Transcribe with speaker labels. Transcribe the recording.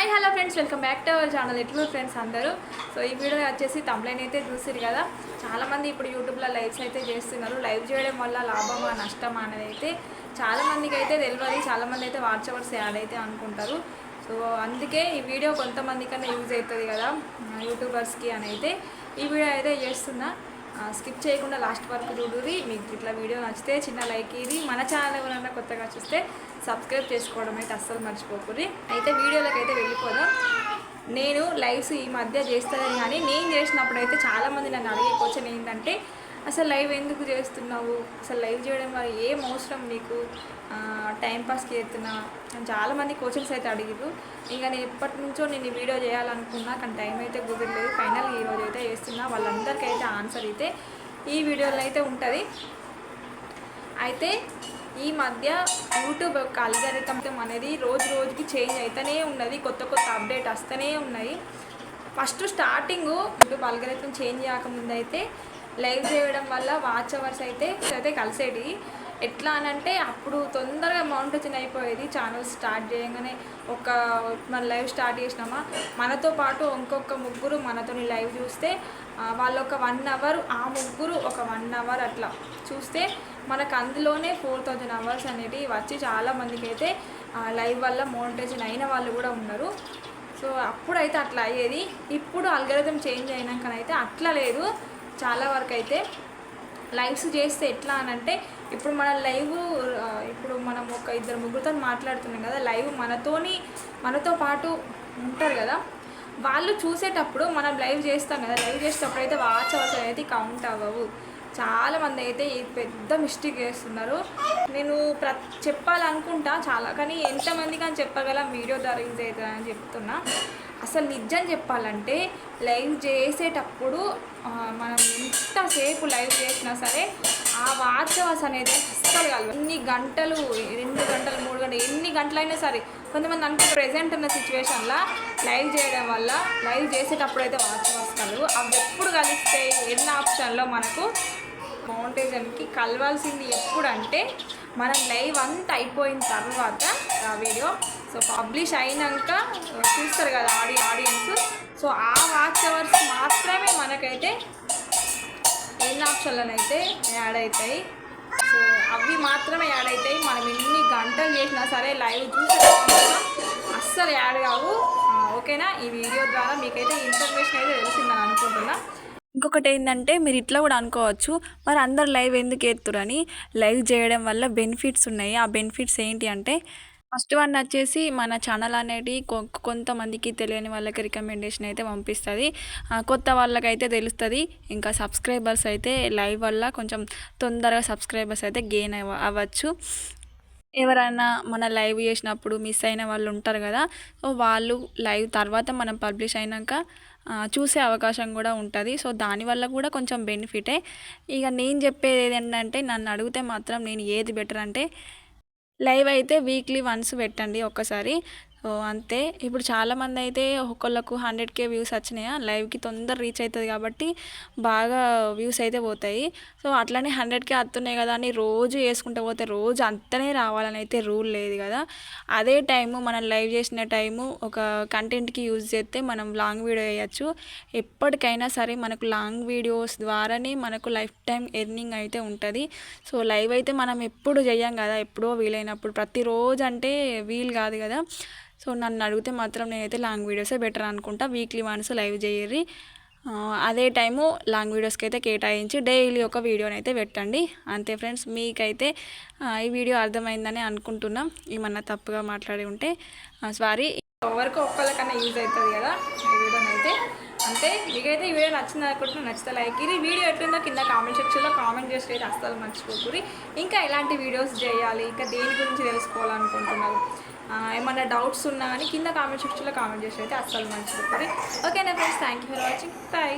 Speaker 1: Hi hello friends. Welcome back to our channel ఎట్లు friends అందరూ. So ఈ video వచ్చేసి తమ్లైన్ అయితే చూసిరు కదా. చాలామంది ఇప్పుడు యూట్యూబ్లో లైవ్స్ అయితే చేస్తున్నారు. లైవ్ చేయడం వల్ల లాభమా నష్టమా అనేది అయితే చాలామందికి అయితే తెలియదు చాలామంది అయితే వాట్సవర్స్ యాడ్ అయితే అనుకుంటారు. సో అందుకే ఈ వీడియో కొంతమందికన్నా యూజ్ అవుతుంది కదా యూట్యూబర్స్కి అని అయితే ఈ వీడియో అయితే చేస్తున్నా. స్కిప్ చేయకుండా లాస్ట్ వరకు చూడురి మీకు ఇట్లా వీడియో నచ్చితే చిన్న లైక్ ఇది మన ఛానల్ ఎవరన్నా కొత్తగా చూస్తే సబ్స్క్రైబ్ చేసుకోవడం అయితే అస్సలు మర్చిపోకూరి అయితే వీడియోలోకి అయితే వెళ్ళిపోదాం. నేను లైవ్స్ ఈ మధ్య చేస్తానని కానీ నేను చేసినప్పుడు అయితే చాలామంది నన్ను అడిగే క్వశ్చన్ ఏంటంటే అసలు లైవ్ ఎందుకు చేస్తున్నావు? అసలు లైవ్ చేయడం వల్ల ఏం అవసరం నీకు? టైంపాస్కి చేస్తున్నా. చాలామంది క్వశ్చన్స్ అయితే అడిగారు ఇంకా నేను ఎప్పటి నుంచో నేను ఈ వీడియో చేయాలనుకున్నా కానీ టైం అయితే కుదరలేదు. ఫైనల్ ఈ రోజు అయితే చేస్తున్నా. వాళ్ళందరికీ అయితే ఆన్సర్ అయితే ఈ వీడియోలో అయితే ఉంటుంది. అయితే ఈ మధ్య యూట్యూబ్ యొక్క అల్గరితం అనేది రోజు రోజుకి చేంజ్ అవుతూనే ఉన్నది. కొత్త కొత్త అప్డేట్ వస్తూనే ఉన్నాయి first starting YouTube algorithm change కాకముందు అయితే లైవ్ చేయడం వల్ల వాచ్ అవర్స్ అయితే అయితే కలిసేది. ఎట్లా అని అంటే అప్పుడు తొందరగా మౌంటేషన్ అయిపోయేది. ఛానల్ స్టార్ట్ చేయగానే ఒక మన లైవ్ స్టార్ట్ చేసినామా? మనతో పాటు ఇంకొక ముగ్గురు మనతోని లైవ్ చూస్తే వాళ్ళు ఒక వన్ అవర్ ఆ ముగ్గురు ఒక వన్ అవర్ అట్లా చూస్తే మనకు అందులోనే ఫోర్ థౌజండ్ అవర్స్ అనేటివి వచ్చి చాలామందికి అయితే లైవ్ వల్ల మోనిటైజేషన్ అయిన వాళ్ళు కూడా ఉన్నారు. సో అప్పుడైతే అట్లా అయ్యేది. ఇప్పుడు అల్గరిథం చేంజ్ అయినాకనైతే అట్లా లేదు. చాలా వరకు అయితే లైవ్స్ చేస్తే ఎట్లా అని అంటే ఇప్పుడు మన లైవ్ ఇప్పుడు మనం ఒక ఇద్దరు ముగ్గురుతో మాట్లాడుతున్నాం కదా లైవ్ మనతోని మనతో పాటు ఉంటారు కదా వాళ్ళు చూసేటప్పుడు మనం లైవ్ చేస్తాం కదా లైవ్ చేసేటప్పుడు అయితే వాచ్ అవర్స్ అయితే కౌంట్ అవ్వవు. చాలా మంది అయితే పెద్ద మిస్టేక్ చేస్తున్నారు. నేను ప్ర చెప్పాలనుకుంటా చాలా కానీ ఎంతమందికి అని చెప్పగలం వీడియో ద్వారా యూజ్ అవుతుంది అని చెప్తున్నా. అసలు నిజం చెప్పాలంటే లైవ్ చేసేటప్పుడు మనం ఎంతసేపు లైవ్ చేసినా సరే ఆ వాచవాస్ అనేది అస్సలు కాదు. ఎన్ని గంటలు రెండు గంటలు మూడు గంటలు ఎన్ని గంటలైనా సరే కొంతమంది అనుకో ప్రెసెంట్ ఉన్న సిచ్యువేషన్లో లైవ్ చేయడం వల్ల లైవ్ చేసేటప్పుడు అయితే వాచవాస్ కలవు అవి ఎప్పుడు కలిస్తే ఎన్ని ఆప్షన్లో మనకు మౌంటేజన్కి కలవాల్సింది ఎప్పుడంటే మనం లైవ్ అంతా అయిపోయిన తర్వాత ఆ వీడియో సో పబ్లిష్ అయినాక చూస్తారు కదా ఆడి ఆడియన్స్. సో ఆ వాచ్ అవర్స్ మాత్రమే మనకైతే ఎన్ని ఆప్షన్లనైతే యాడ్ అవుతాయి. సో అవి మాత్రమే యాడ్ అవుతాయి. మనం ఎన్ని గంటలు చేసినా సరే లైవ్ చూసే అస్సలు యాడ్ కావు. ఓకేనా? ఈ వీడియో ద్వారా మీకైతే ఇన్ఫర్మేషన్ అయితే తెలిసిందని అనుకుంటున్నా. ఇంకొకటి ఏంటంటే మీరు ఇట్లా కూడా అనుకోవచ్చు మరి అందరు లైవ్ ఎందుకు ఎత్తురని? లైవ్ చేయడం వల్ల బెనిఫిట్స్ ఉన్నాయి. ఆ బెనిఫిట్స్ ఏంటి అంటే ఫస్ట్ వన్ వచ్చేసి మన ఛానల్ అనేది కొ- కొంతమందికి తెలియని వాళ్ళకి రికమెండేషన్ అయితే పంపిస్తుంది. కొత్త వాళ్ళకైతే తెలుస్తుంది. ఇంకా సబ్స్క్రైబర్స్ అయితే లైవ్ వల్ల కొంచెం తొందరగా సబ్స్క్రైబర్స్ అయితే గెయిన్ అవ్వ అవ్వచ్చు. ఎవరైనా మన లైవ్ చేసినప్పుడు మిస్ అయిన వాళ్ళు ఉంటారు కదా సో వాళ్ళు లైవ్ తర్వాత మనం పబ్లిష్ అయినాక చూసే అవకాశం కూడా ఉంటుంది. సో దానివల్ల కూడా కొంచెం బెనిఫిటే ఇక నేను చెప్పేది ఏంటంటే నన్ను అడిగితే మాత్రం నేను ఏది బెటర్ అంటే లైవ్ అయితే వీక్లీ వన్స్ పెట్టండి ఒక్కసారి. అంతే. ఇప్పుడు చాలామంది అయితే ఒకళ్ళకు హండ్రెడ్ కే వ్యూస్ వచ్చినాయా? లైవ్కి తొందర రీచ్ అవుతుంది కాబట్టి బాగా వ్యూస్ అయితే పోతాయి. సో అట్లనే హండ్రెడ్ కే వస్తున్నాయి కదా అని రోజు వేసుకుంటూ పోతే రోజు అంతనే రావాలని అయితే రూల్ లేదు కదా. అదే టైము మనం లైవ్ చేసిన టైము ఒక కంటెంట్కి యూజ్ చేస్తే మనం లాంగ్ వీడియో వేయచ్చు. ఎప్పటికైనా సరే మనకు లాంగ్ వీడియోస్ ద్వారానే మనకు లైఫ్ టైం ఎర్నింగ్ అయితే ఉంటుంది. సో లైవ్ అయితే మనం ఎప్పుడు చేయం కదా? ఎప్పుడో వీలైనప్పుడు. ప్రతిరోజు అంటే వీలు కాదు కదా. సో నన్ను అడిగితే మాత్రం నేనైతే లాంగ్ వీడియోసే బెటర్ అనుకుంటా. వీక్లీ వన్స్ లైవ్ చేయర్రి అదే టైము లాంగ్ వీడియోస్కి అయితే కేటాయించి డైలీ ఒక వీడియోని అయితే పెట్టండి. అంతే ఫ్రెండ్స్ మీకైతే ఈ వీడియో అర్థమైందని అనుకుంటున్నాం. ఏమన్నా తప్పుగా మాట్లాడి ఉంటే సారీ. ఎవరికి ఒక్కళ్ళకన్నా యూజ్ అవుతుంది కదా అంతే మీకైతే ఈ వీడియో నచ్చింది అనుకుంటున్నా నచ్చితే లైక్ ఇది వీడియో ఎట్లుందో కింద కామెంట్ సెక్షన్లో కామెంట్ చేసి అయితే అస్సలు మర్చిపోకూరి ఇంకా ఎలాంటి వీడియోస్ చేయాలి ఇంకా దేని గురించి తెలుసుకోవాలనుకుంటున్నారు ఏమైనా ఏమన్నా డౌట్స్ ఉన్నా కానీ కింద కామెంట్ సెక్షన్లో కామెంట్ చేసి అయితే అస్సలు మర్చిపోకూరి ఓకేనా friends thank you for watching bye